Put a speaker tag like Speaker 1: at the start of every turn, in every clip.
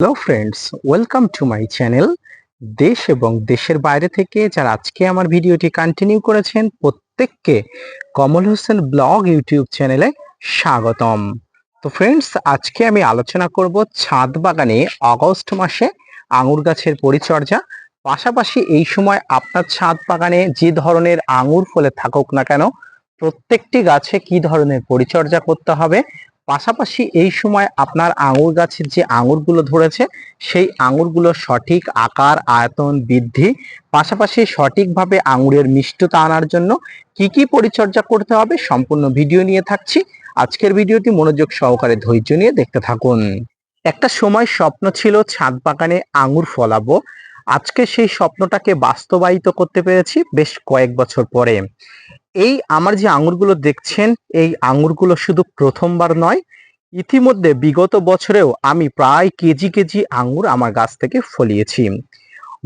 Speaker 1: Hello friends welcome to my channel দেশ এবং দেশের বাইরে থেকে যারা আজকে আমার ভিডিওটি কন্টিনিউ করেছেন, প্রত্যেককে কমল হোসেন ব্লগ ইউটিউব চ্যানেলে স্বাগতম। তো ফ্রেন্ডস আজকে আমি আলোচনা করব ছাদ বাগানে আগস্ট মাসে আঙুর গাছের পরিচর্যা। পাশাপাশি এই সময় আপনার ছাদ বাগানে যে ধরনের আঙুর ফলে থাকুক না কেন, প্রত্যেকটি গাছে কি ধরনের পরিচর্যা করতে হবে পাশাপাশি এই সময় আপনার আঙুর গাছের যে আঙুরগুলো ধরেছে, সেই আঙুরগুলো সঠিক আকার, আয়তন, বৃদ্ধি, পাশাপাশি সঠিকভাবে আঙুরের মিষ্টতা আনার জন্য কি কি পরিচর্যা করতে হবে সম্পূর্ণ ভিডিও নিয়ে থাকছি। আজকের ভিডিওটি মনোযোগ সহকারে ধৈর্য নিয়ে দেখতে থাকুন। একটা সময় স্বপ্ন ছিল ছাদ বাগানে আঙুর ফলাবো আজকে সেই স্বপ্নটাকে বাস্তবায়িত করতে পেরেছি বেশ কয়েক বছর পরে। এই আমার যে আঙুরগুলো দেখছেন, এই আঙুরগুলো শুধু প্রথমবার নয়, ইতিমধ্যে বিগত বছরেও আমি প্রায় কেজি কেজি আঙুর আমার গাছ থেকে ফলিয়েছি।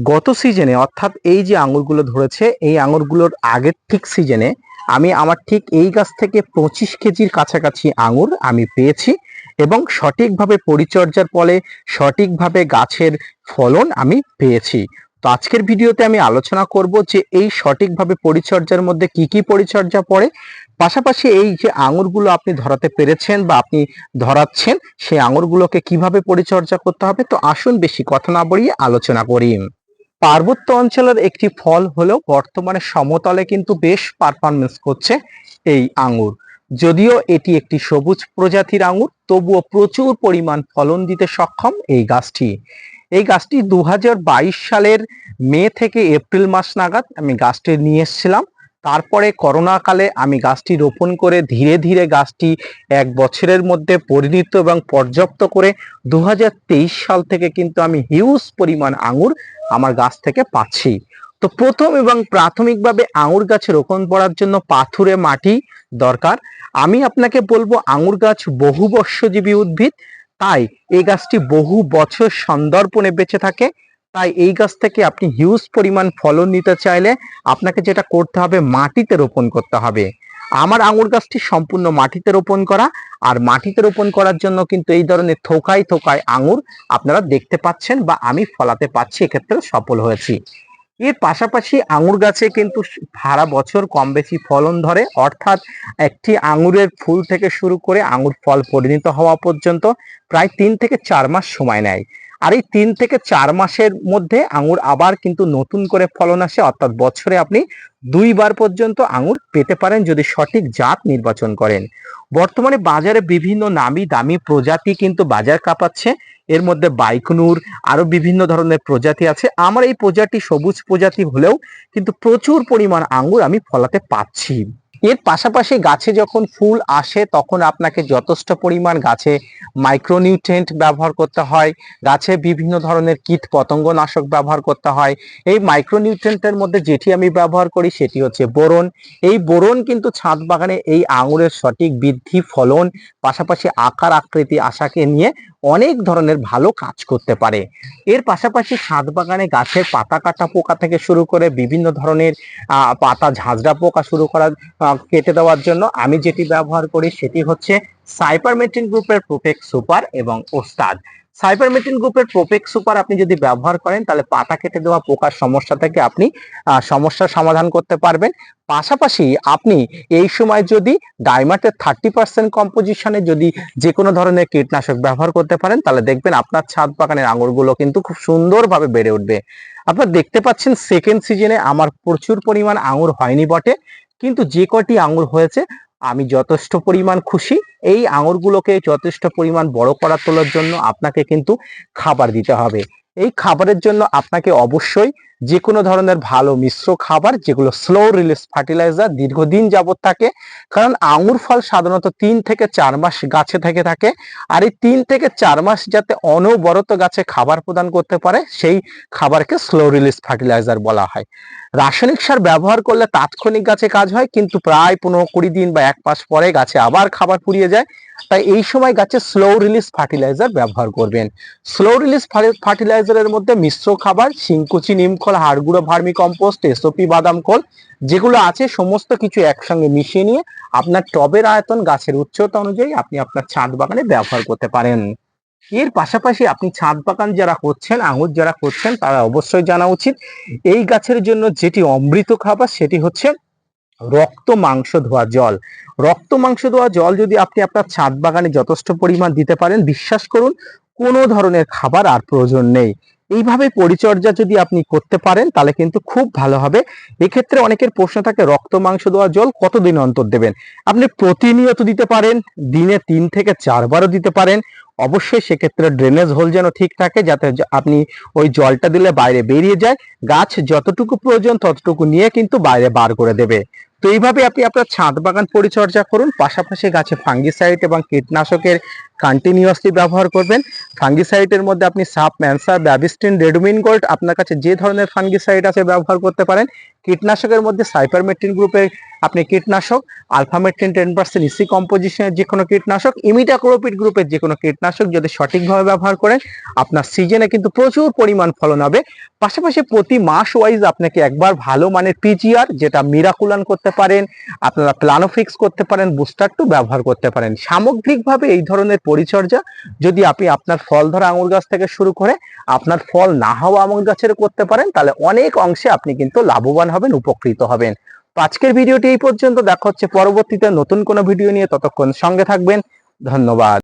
Speaker 1: গত সিজনে অর্থাৎ এই যে আঙুরগুলো ধরেছে, এই আঙুরগুলোর আগের ঠিক সিজনে আমি আমার ঠিক এই গাছ থেকে পঁচিশ কেজির কাছাকাছি আঙুর আমি পেয়েছি। এবং সঠিকভাবে পরিচর্যার ফলে সঠিকভাবে গাছের ফলন আমি পেয়েছি। তো আজকের ভিডিওতে আমি আলোচনা করব যে এই সঠিকভাবে পরিচর্যার মধ্যে কি কি পরিচর্যা পড়ে। পাশাপাশি এই যে আঙুরগুলো আপনি ধরাতে পেরেছেন বা আপনি ধরাচ্ছেন, সেই আঙুরগুলোকে কীভাবে পরিচর্যা করতে হবে, তো আসুন বেশি কথা না বলিয়ে আলোচনা করি। পার্বত্য অঞ্চলের একটি ফল হলেও বর্তমানে সমতলে কিন্তু বেশ পারফরমেন্স করছে এই আঙুর। যদিও এটি একটি সবুজ প্রজাতির আঙুর, তবুও প্রচুর পরিমাণ ফলন দিতে সক্ষম এই গাছটি। এই গাছটি দু হাজার বাইশ সালের মে থেকে এপ্রিল মাস নাগাদ আমি গাছটি নিয়ে এসেছিলাম। তারপরে করোনা কালে আমি গাছটি রোপণ করে ধীরে ধীরে গাছটি এক বছরের মধ্যে পরিণত এবং পর্যাপ্ত করে দু হাজার তেইশ সাল থেকে কিন্তু আমি হিউজ পরিমাণ আঙুর আমার গাছ থেকে পাচ্ছি। তো প্রথম এবং প্রাথমিকভাবে আঙুর গাছ রোপণ করার জন্য পাথুরে মাটি দরকার। আমি আপনাকে বলব আঙুর গাছ বহু বর্ষজীবী উদ্ভিদ, তাই এই গাছটি বহু বছর সন্দর্পণে বেঁচে থাকে। তাই এই গাছ থেকে আপনি হিউজ পরিমাণ ফলন নিতে চাইলে আপনাকে যেটা করতে হবে, মাটিতে রোপণ করতে হবে। আমার আঙুর গাছটি সম্পূর্ণ মাটিতে রোপণ করা, আর মাটিতে রোপণ করার জন্য কিন্তু এই ধরনের থোকায় থোকায় আঙুর আপনারা দেখতে পাচ্ছেন বা আমি ফলাতে পাচ্ছি, এক্ষেত্রে সফল হয়েছি। এর পাশাপাশি আঙুর গাছে কিন্তু সারা বছর কম বেশি ফলন ধরে, অর্থাৎ একটি আঙুরের ফুল থেকে শুরু করে আঙুর ফল পরিণত হওয়া পর্যন্ত প্রায় তিন থেকে চার মাস সময় নেয়। আর এই তিন থেকে চার মাসের মধ্যে আঙুর আবার কিন্তু নতুন করে ফলন আসে, অর্থাৎ বছরে আপনি দুইবার পর্যন্ত আঙুর পেতে পারেন যদি সঠিক জাত নির্বাচন করেন। বর্তমানে বাজারে বিভিন্ন নামি দামি প্রজাতি কিন্তু বাজার কাঁপাচ্ছে। এর মধ্যে বাইকনুর, আরও বিভিন্ন ধরনের প্রজাতি আছে। আমার এই প্রজাতি সবুজ প্রজাতি হলেও কিন্তু প্রচুর পরিমাণ আঙুর আমি ফলাতে পাচ্ছি এর পাশাপাশি গাছে যখন ফুল আসে, তখন আপনাকে যথেষ্ট পরিমাণ গাছে মাইক্রোনিউট্রেন্ট ব্যবহার করতে হয়, গাছে বিভিন্ন ধরনের কীট পতঙ্গ নাশক ব্যবহার করতে হয়। এই মাইক্রোনিউট্রেন্টের মধ্যে যেটি আমি ব্যবহার করি, সেটি হচ্ছে বোরন। এই বোরন কিন্তু ছাদ বাগানে এই আঙুরের সঠিক বৃদ্ধি ফলন, পাশাপাশি আকার আকৃতি, আশাকে নিয়ে অনেক ধরনের ভালো কাজ করতে পারে। এর পাশাপাশি ছাদ বাগানে গাছের পাতা কাটা পোকা থেকে শুরু করে বিভিন্ন ধরনের পাতা ঝাঁঝরা পোকা শুরু করা কেটে দেওয়ার জন্য আমি যেটি ব্যবহার করি সেটি হচ্ছে সাইপারমেটিন গ্রুপের প্রোটেক্ট সুপার এবং ওস্তাদ সাইপারমেটিন গ্রুপের প্রোপেক সুপার আপনি যদি ব্যবহার করেন, তাহলে পাতা কেটে দেওয়া পোকার সমস্যা থেকে আপনি সমস্যার সমাধান করতে পারবেন। পাশাপাশি আপনি এই সময় যদি ডাইমার্টের থার্টি পার্সেন্ট কম্পোজিশনে যদি যে কোনো ধরনের কীটনাশক ব্যবহার করতে পারেন, তাহলে দেখবেন আপনার ছাদ বাগানের আঙুরগুলো কিন্তু খুব সুন্দরভাবে বেড়ে উঠবে। আপনারা দেখতে পাচ্ছেন সেকেন্ড সিজনে আমার প্রচুর পরিমাণ আঙুর হয়নি বটে, কিন্তু যে কটি আঙুর হয়েছে আমি যথেষ্ট পরিমাণ খুশি। এই আঙুরগুলোকে যথেষ্ট পরিমাণ বড় করা তোলার জন্য আপনাকে কিন্তু খাবার দিতে হবে। এই খাবারের জন্য আপনাকে অবশ্যই যে কোনো ধরনের ভালো মিশ্র খাবার, যেগুলো স্লো রিলিজ ফার্টিলাইজার দীর্ঘদিন যাবত থাকে, কারণ আঙুর ফল সাধারণত তিন থেকে চার মাস গাছে থেকে থাকে, আর এই তিন থেকে চার মাস যাতে অনবরত গাছে খাবার প্রদান করতে পারে, সেই খাবারকে স্লো রিলিজ ফার্টিলাইজার বলা হয়। রাসায়নিক সার ব্যবহার করলে তাৎক্ষণিক গাছে কাজ হয়, কিন্তু প্রায় পনেরো কুড়ি দিন বা এক মাস পরে গাছে আবার খাবার ফুরিয়ে যায়। তাই এই সময় গাছে স্লো রিলিজ ফার্টিলাইজার ব্যবহার করবেন। স্লো রিলিজ ফার্টিলাইজারের মধ্যে মিশ্র খাবার, শিংকুচি, নিমখল হাড়গুঁড়ো, ভার্মি কম্পোস্ট, এসওপি, বাদাম খোল, যেগুলো আছে, সমস্ত কিছু একসঙ্গে মিশিয়ে নিয়ে আপনার টবের আয়তন, গাছের উচ্চতা অনুযায়ী আপনি আপনার ছাদ বাগানে ব্যবহার করতে পারেন। এর পাশাপাশি আপনি ছাদ বাগান যারা করছেন, আঙুর যারা করছেন, তারা অবশ্যই জানা উচিত, এই গাছের জন্য যেটি অমৃত খাবার, সেটি হচ্ছে রক্ত মাংস ধোয়া জল। রক্ত মাংস ধোয়া জল যদি আপনি আপনার ছাদ বাগানে যথেষ্ট পরিমাণ দিতে পারেন, বিশ্বাস করুন, কোনো ধরনের খাবার আর প্রয়োজন নেই। এইভাবে পরিচর্যা যদি আপনি করতে পারেন, তাহলে কিন্তু খুব ভালো হবে। এক্ষেত্রে অনেকের প্রশ্ন থাকে, রক্ত, মাংস দেওয়া জল কতদিন অন্তর দেবেন? আপনি প্রতিনিয়ত দিতে পারেন, দিনে তিন থেকে চারবারও দিতে পারেন। অবশ্যই সেক্ষেত্রে ড্রেনেজ হোল যেন ঠিক থাকে, যাতে আপনি ওই জলটা দিলে বাইরে বেরিয়ে যায়। গাছ যতটুকু প্রয়োজন ততটুকু নিয়ে কিন্তু বাইরে বার করে দেবে। তো এইভাবে আপনি আপনার ছাদ বাগান পরিচর্যা করুন। পাশাপাশি গাছে ফাঙ্গিসাইড এবং কীটনাশকের কন্টিনিউয়াসলি ব্যবহার করবেন। ফাঙ্গিসাইডের মধ্যে আপনি সাপ, ম্যানসা, ব্যাবিস্টিন, রেডমিন গোল্ড আপনার কাছে যে ধরনের ফাঙ্গিসাইড আছে ব্যবহার করতে পারেন। কীটনাশকের মধ্যে সাইপারমেট্রিন গ্রুপের আপনি কীটনাশক আলফামেট্রিন টেন পার্সেন্ট ইসি কম্পোজিশনের যে কোনো কীটনাশক ইমিটাক্লোপিড গ্রুপের যে কোনো কীটনাশক যদি সঠিকভাবে ব্যবহার করেন, আপনার সিজনে কিন্তু প্রচুর পরিমাণ ফলন হবে। পাশাপাশি প্রতি মাস ওয়াইজ আপনাকে একবার ভালো মানের পিজিআর যেটা মিরাকুলান করতে পারেন, আপনারা প্লানোফিক্স করতে পারেন বুস্টার টু ব্যবহার করতে পারেন। সামগ্রিকভাবে এই ধরনের পরিচর্যা যদি আপনি আপনার ফল ধরা আঙুর গাছ থেকে শুরু করে আপনার ফল না হওয়া আঙুর গাছের করতে পারেন, তাহলে অনেক অংশে আপনি কিন্তু লাভবান হবেন, উপকৃত হবেন। তো আজকের ভিডিওটি এই পর্যন্ত। দেখা হচ্ছে পরবর্তীতে নতুন কোনো ভিডিও নিয়ে। ততক্ষণ সঙ্গে থাকবেন। ধন্যবাদ।